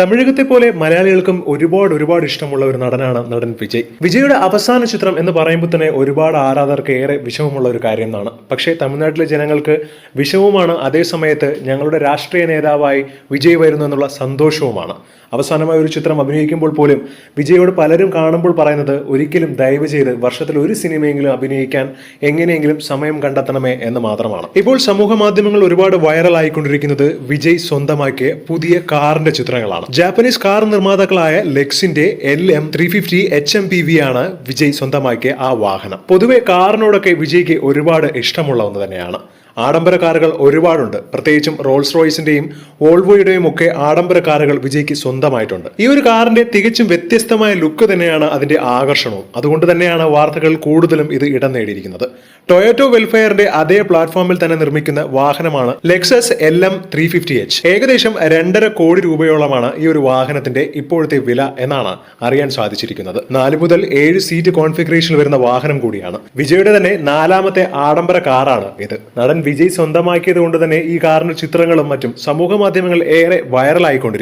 തമിഴകത്തെ പോലെ മലയാളികൾക്കും ഒരുപാട് ഒരുപാട് ഇഷ്ടമുള്ള ഒരു നടനാണ് നടൻ വിജയ്. വിജയുടെ അവസാന ചിത്രം എന്ന് പറയുമ്പോൾ തന്നെ ഒരുപാട് ആരാധകർക്ക് ഏറെ വിഷമമുള്ള ഒരു കാര്യം എന്നാണ്. പക്ഷേ തമിഴ്നാട്ടിലെ ജനങ്ങൾക്ക് വിഷമവുമാണ്. അതേ സമയത്ത് ഞങ്ങളുടെ രാഷ്ട്രീയ നേതാവായി വിജയ് വരുന്നു എന്നുള്ള സന്തോഷവുമാണ്. അവസാനമായ ഒരു ചിത്രം അഭിനയിക്കുമ്പോൾ പോലും വിജയോട് പലരും കാണുമ്പോൾ പറയുന്നത് ഒരിക്കലും ദയവ് ചെയ്ത് വർഷത്തിൽ ഒരു സിനിമയെങ്കിലും അഭിനയിക്കാൻ എങ്ങനെയെങ്കിലും സമയം കണ്ടെത്തണമേ എന്ന് മാത്രമാണ്. ഇപ്പോൾ സമൂഹ മാധ്യമങ്ങൾ ഒരുപാട് വൈറൽ ആയിക്കൊണ്ടിരിക്കുന്നത് വിജയ് സ്വന്തമാക്കിയ പുതിയ കാറിന്റെ ചിത്രങ്ങളാണ്. ജാപ്പനീസ് കാർ നിർമ്മാതാക്കളായ ലെക്സിന്റെ L M three fifty H M P V ആണ് വിജയ് സ്വന്തമാക്കിയ ആ വാഹനം. പൊതുവെ കാറിനോടൊക്കെ വിജയ്ക്ക് ഒരുപാട് ഇഷ്ടമുള്ള ഒന്ന് തന്നെയാണ്. ആഡംബര കാറുകൾ ഒരുപാടുണ്ട്. പ്രത്യേകിച്ചും റോൾസ് റോയ്സിന്റെയും ഓൾവോയുടെയും ഒക്കെ ആഡംബര കാറുകൾ വിജയ്ക്ക് സ്വന്തമായിട്ടുണ്ട്. ഈ ഒരു കാറിന്റെ തികച്ചും വ്യത്യസ്തമായ ലുക്ക് തന്നെയാണ് അതിന്റെ ആകർഷണവും. അതുകൊണ്ട് തന്നെയാണ് വാർത്തകൾ കൂടുതലും ഇത് ഇടം നേടിയിരിക്കുന്നത്. ടൊയോറ്റോ വെൽഫെയറിന്റെ അതേ പ്ലാറ്റ്ഫോമിൽ തന്നെ നിർമ്മിക്കുന്ന വാഹനമാണ് Lexus L M three fifty H. ഏകദേശം രണ്ടര കോടി രൂപയോളമാണ് ഈ ഒരു വാഹനത്തിന്റെ ഇപ്പോഴത്തെ വില എന്നാണ് അറിയാൻ സാധിച്ചിരിക്കുന്നത്. നാല് മുതൽ ഏഴ് സീറ്റ് കോൺഫിഗറേഷനിൽ വരുന്ന വാഹനം കൂടിയാണ്. വിജയുടെ തന്നെ നാലാമത്തെ ആഡംബര കാറാണ് ഇത്. നടൻ വിജയ് സ്വന്തമാക്കിയത് കൊണ്ട് തന്നെ ഈ കാറിന്റെ ചിത്രങ്ങളും മറ്റും സമൂഹ മാധ്യമങ്ങൾ ഏറെ വൈറലായിക്കൊണ്ടിരിക്കും